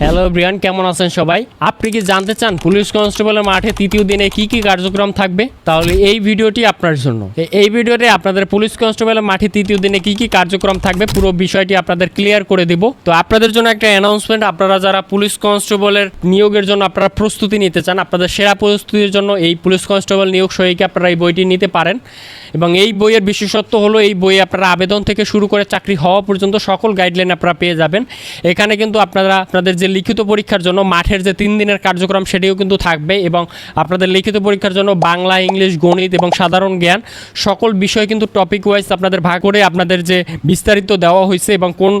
Hello Brian কেমন আছেন সবাই? আপনি কি জানতে চান পুলিশ কনস্টেবলের মাঠে তৃতীয় দিনে কি কি কার্যক্রম থাকবে? তাহলে এই ভিডিওটি আপনার জন্য। এই ভিডিওতে আপনাদের পুলিশ কনস্টেবলের মাঠে তৃতীয় দিনে কি কি কার্যক্রম থাকবে পুরো বিষয়টি আপনাদের ক্লিয়ার করে দিব। তো আপনাদের জন্য একটা অ্যানাউন্সমেন্ট আপনারা যারা পুলিশ কনস্টেবলের নিয়োগের জন্য আপনারা প্রস্তুতি নিতে চান, আপনাদের সেরা প্রস্তুতির জন্য এই পুলিশ কনস্টেবল নিয়োগ সহায়িকা আপনারা এই বইটি নিতে পারেন। এবং এই বইয়ের বিশেষত্ব হলো, এই বইয়ে আপনারা আবেদন থেকে শুরু করে চাকরি হওয়া পর্যন্ত সকল গাইডলাইন আপনারা পেয়ে যাবেন। এখানে কিন্তু আপনারা, আপনাদের যে লিখিত পরীক্ষার জন্য মাঠের যে তিন দিনের কার্যক্রম সেটিও কিন্তু থাকবে এবং আপনাদের লিখিত পরীক্ষার জন্য বাংলা, ইংলিশ, গণিত এবং সাধারণ জ্ঞান সকল বিষয় কিন্তু টপিক ওয়াইজ আপনাদের ভাগ করে আপনাদের যে বিস্তারিত দেওয়া হয়েছে এবং কোন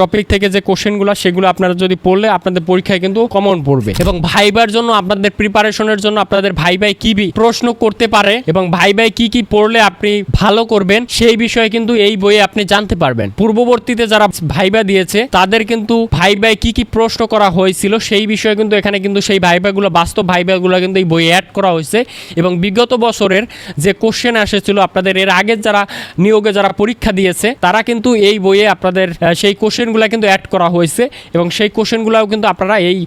টপিক থেকে যে কোশ্চেনগুলো সেগুলো আপনারা যদি পড়লে আপনাদের পরীক্ষায় কিন্তু কমন পড়বে। এবং ভাইবার জন্য আপনাদের প্রিপারেশনের জন্য আপনাদের ভাই ভাই কি প্রশ্ন করতে পারে এবং ভাই ভাই কি কি পড়লে আপনি ভালো করবেন সেই বিষয়ে কিন্তু এই বইয়ে আপনি জানতে পারবেন। পূর্ববর্তীতে যারা ভাইবা দিয়েছে তাদের কিন্তু ভাই ভাই কি কি প্রশ্ন করা হয়েছিল, সেই বিষয়ে কিন্তু এখানে কিন্তু সেই ভাইবাগুলো বাস্তব ভাইবাগুলো কিন্তু এই বইয়ে অ্যাড করা হয়েছে। এবং বিগত বছরের যে কোশ্চেন এসেছিল আপনাদের এর আগে যারা নিয়োগে যারা পরীক্ষা দিয়েছে, তারা কিন্তু এই বইয়ে আপনাদের সেই কোশ্চেনগুলো কিন্তু অ্যাড করা হয়েছে। এবং সেই কোশ্চেনগুলোও কিন্তু আপনারা এই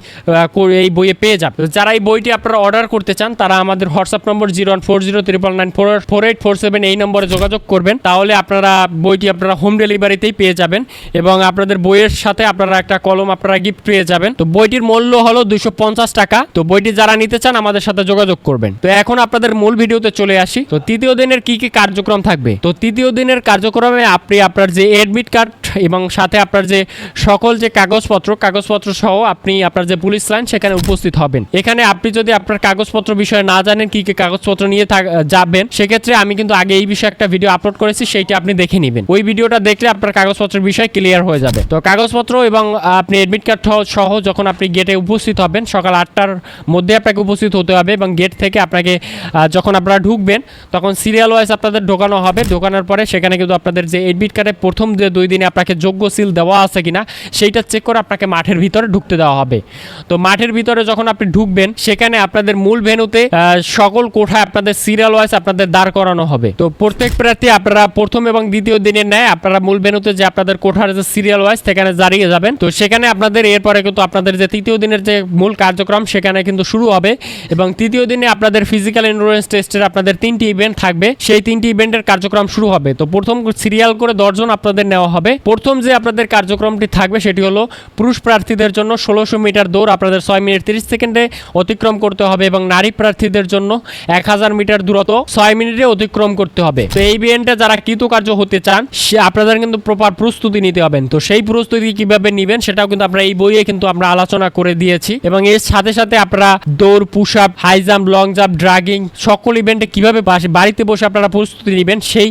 এই বইয়ে পেয়ে যাবেন। যারা এই বইটি আপনারা অর্ডার করতে চান, তারা আমাদের হোয়াটসঅ্যাপ নম্বর zero one four zero triple nine four four eight four seven এই নম্বরে যোগাযোগ করবেন। তাহলে আপনারা বইটি আপনারা হোম ডেলিভারিতেই পেয়ে যাবেন। এবং আপনাদের বইয়ের সাথে আপনারা একটা কলম আপনারা গিফট পেয়ে যাবেন। তো বইটির মূল্য হলো পঞ্চাশ টাকা। তো বইটি যারা নিতে চান আমাদের সাথে যোগাযোগ করবেন। তো এখন আপনাদের মূল ভিডিওতে চলে আসি। তো তৃতীয় দিনের কি কি কার্যক্রম থাকবে? তো তৃতীয় দিনের কার্যক্রমে আপনি আপনার যে এডমিট কার্ড এবং সাথে আপনার যে সকল যে কাগজপত্র কাগজপত্র সহ আপনি আপনার যে পুলিশ লাইন সেখানে উপস্থিত হবেন। এখানে আপনি যদি আপনার কাগজপত্র বিষয়ে না জানেন কি কি কাগজপত্র নিয়ে যাবেন, সেক্ষেত্রে আমি কিন্তু আগে এই বিষয়ে একটা ভিডিও আপলোড করেছি, সেইটা আপনি দেখে নেবেন। ওই ভিডিওটা দেখলে আপনার কাগজপত্রের বিষয় ক্লিয়ার হয়ে যাবে। তো কাগজপত্র এবং আপনি এডমিট কার্ড সহ যখন আপনি গেটে উপস্থিত হবেন, সকাল আটটার মধ্যে আপনাকে উপস্থিত হতে হবে এবং গেট থেকে আপনাকে যখন আপনারা ঢুকবেন, তখন সিরিয়াল ওয়াইজ আপনাদের ঢোকানো হবে। ঢোকানোর পরে সেখানে কিন্তু আপনাদের যে এডমিট কার্ডের প্রথম যে দুই দিনে আপনাকে যোগ্য সিল দেওয়া আছে কিনা, সেইটা চেক করে আপনাকে মাঠের ভিতরে ঢুকতে দেওয়া হবে। তো মাঠের ভিতরে যখন আপনি ঢুকবেন, সেখানে আপনাদের মূল ভেনুতে সকল কোঠায় আপনাদের সিরিয়াল ওয়াইজ আপনাদের দাঁড় করানো হবে। তো প্রত্যেক প্রার্থী আপনারা প্রথম এবং দ্বিতীয় দিনের ন্যায় আপনারা মূল ভেনুতে যে আপনাদের কোঠার যে সিরিয়াল ওয়াইজ সেখানে দাঁড়িয়ে যাবেন। তো সেখানে আপনাদের এরপরে কিন্তু আপনাদের যে তৃতীয় দিনের যে মূল কার্যক্রম, সেখানে কিন্তু শুরু হবে। এবং তৃতীয় দিনে আপনাদের ফিজিক্যাল এন্ডুরেন্স টেস্টের আপনাদের তিনটি ইভেন্ট থাকবে। সেই তিনটি ইভেন্টের কার্যক্রম শুরু হবে। তো প্রথম সিরিয়াল করে দশজন আপনাদের নেওয়া হবে। প্রথম যে আপনাদের কার্যক্রমটি থাকবে, সেটি হলো পুরুষ প্রার্থীদের জন্য ষোলোশো মিটার দৌড়, আপনাদের ছয় মিনিট তিরিশ সেকেন্ডে অতিক্রম করতে হবে এবং নারী প্রার্থীদের জন্য এক হাজার মিটার দূরত্ব ছয় মিনিটে অতিক্রম করতে হবে। তো এই ইভেন্টে যারা কৃতকার্য হতে চান, সে আপনাদের কিন্তু প্রপার প্রস্তুতি নিতে হবেন। তো সেই প্রস্তুতি কীভাবে নেবেন, সেটাও কিন্তু আমরা এই বইয়ে কিন্তু আমরা আলোচনা করে দিয়েছি। এবং এর সাথে সাথে আপনারা দৌড় push up high jump long jump dragging সকল ইভেন্টে কীভাবে বাড়িতে বসে আপনারা প্রস্তুতি নেবেন সেই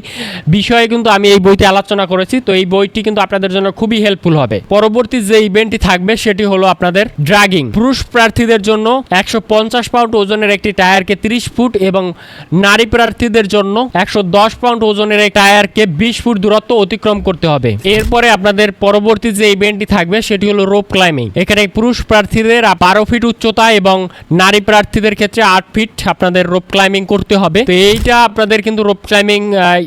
বিষয়ে কিন্তু আমি এই বইতে আলোচনা করেছি। তো এই বইটি কিন্তু আপনাদের জন্য খুবই হেল্পফুল হবে। পরবর্তী যে ইভেন্টটি থাকবে সেটি হলো আপনাদের ড্রাগিং। পুরুষ প্রার্থীদের জন্য একশো পঞ্চাশ পাউন্ড ওজনের একটি টায়ারকে তিরিশ ফুট এবং নারী প্রার্থীদের জন্য একশো দশ পাউন্ড ওজনের এক টায়ারকে বিশ ফুট দূরত্ব অতিক্রম করতে হবে। এরপরে আপনাদের পরবর্তী যে ইভেন্টটি থাকবে সেটি হলো রোপ ক্লাইম্বিং। এখানে পুরুষ প্রার্থীদের বারো ফিট উচ্চতা এবং নারী প্রার্থীদের ক্ষেত্রে আট ফিট আপনাদের রোপ ক্লাইম্বিং করতে হবে। তো এইটা আপনাদের কিন্তু রোপ ক্লাইম্বিং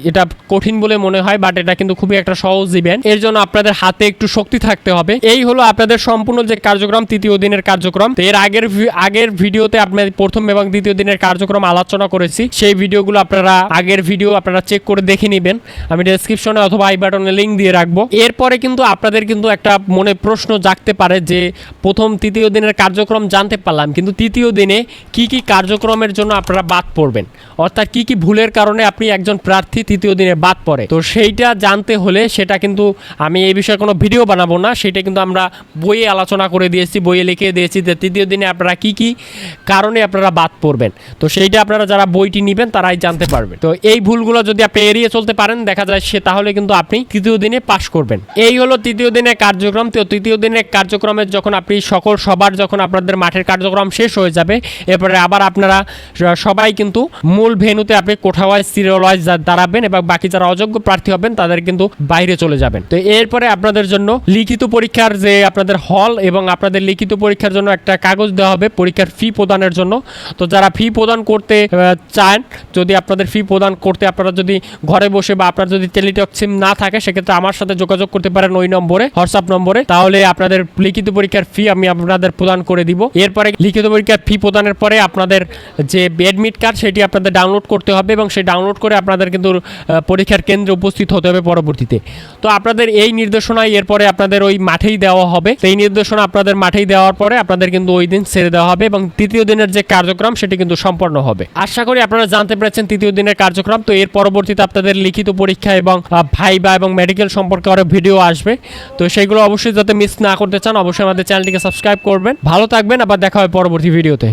এটা কঠিন বলে মনে হয় বাট এটা কিন্তু খুবই একটা সহজ ইভেন্ট এর জন্য আপনাদের হাতে একটু শক্তি থাকতে হবে। এই হলো আপনাদের সম্পূর্ণ যে কার্যক্রম, তৃতীয় দিনের কার্যক্রম। তো এর আগের আগের ভিডিওতে আপনাদের প্রথম এবং দ্বিতীয় দিনের কার্যক্রম আলোচনা করেছি। সেই ভিডিওগুলো আপনারা আগের ভিডিও আপনারা চেক করে দেখে নেবেন। আমি ডেসক্রিপশনে অথবা আই বাটনে লিঙ্ক দিয়ে রাখব। এরপরে কিন্তু আপনাদের কিন্তু একটা মনে প্রশ্ন জাগতে পারে যে প্রথম তৃতীয় দিনের কার্যক্রম জানতে পারলাম, কিন্তু তৃতীয় দিনে কি কি কার্যক্রমের জন্য আপনারা বাদ পড়বেন? অর্থাৎ কি কি ভুলের কারণে আপনি একজন প্রার্থী তৃতীয় দিনে বাদ পড়ে? তো সেইটা জানতে হলে সেটা কিন্তু আমি এই বিষয়ে কোনো ভিডিও বানাবো না, সেটা কিন্তু আমরা বইয়ে আলোচনা করে দিয়েছি, বইয়ে লিখে দিয়েছি যে তৃতীয় দিনে আপনারা কি কি কারণে আপনারা বাদ পড়বেন। তো সেইটা আপনারা যারা বইটি নেবেন তারাই জানতে পারবেন। তো এই ভুলগুলো যদি আপনি এড়িয়ে চলতে পারেন, দেখা যায় সে তাহলে কিন্তু আপনি তৃতীয় দিনে পাশ করবেন। এই হলো তৃতীয় দিনের কার্যক্রম। তো তৃতীয় দিনের কার্যক্রমের যখন আপনি সকল সবার যখন আপনাদের মাঠের কার্যক্রম শেষ হয়ে যাবে, এরপরে আবার আপনারা সবাই কিন্তু মূল ভেনুতে আপনি কোঠা ওয়াইজ সিরিয়াল দাঁড়াবেন এবং বাকি যারা অযোগ্য প্রার্থী হবেন, তাদের কিন্তু বাইরে চলে যাবেন। তো এরপরে আপনাদের জন্য লিখিত পরীক্ষার যে আপনাদের হল এবং আপনাদের লিখিত পরীক্ষার জন্য একটা কাগজ দেওয়া হবে, পরীক্ষার ফি প্রদানের জন্য। তো যারা ফি প্রদান করতে চান, যদি আপনাদের ফি প্রদান করতে আপনারা যদি ঘরে বসে বা আপনার যদি টেলিটক সিম না থাকে, সেক্ষেত্রে আমার সাথে যোগাযোগ করতে পারেন ওই নম্বরে, হোয়াটসঅ্যাপ নম্বরে। তাহলে আপনাদের লিখিত লিখিত পরীক্ষার ফি আমি আপনাদের প্রদান করে দিব। এরপরে লিখিত পরীক্ষার ফি প্রদানের পরে আপনাদের যে অ্যাডমিট কার্ড সেটি আপনাদের ডাউনলোড করতে হবে এবং সেই ডাউনলোড করে আপনাদের কিন্তু পরীক্ষার কেন্দ্রে উপস্থিত হতে হবে পরবর্তীতে। তো আপনাদের এই নির্দেশনায় এরপরে আপনাদের ওই মাঠেই দেওয়া হবে। এই নির্দেশনা আপনাদের মাঠেই দেওয়ার পরে আপনাদের কিন্তু ওই দিন ছেড়ে দেওয়া হবে এবং তৃতীয় দিনের যে কার্যক্রম, সেটি কিন্তু সম্পন্ন হবে। আশা করি আপনারা জানতে পেরেছেন তৃতীয় দিনের কার্যক্রম। তো এর পরবর্তীতে আপনাদের লিখিত পরীক্ষা এবং ভাইবা এবং মেডিকেল সম্পর্কে আরও ভিডিও আসবে। তো সেগুলো অবশ্যই যাতে মিস না করতে চান, অবশ্যই আমাদের চ্যানেলটিকে সাবস্ক্রাইব করবেন। ভালো থাকবেন আবার দেখা হয় পরবর্তী ভিডিওতে।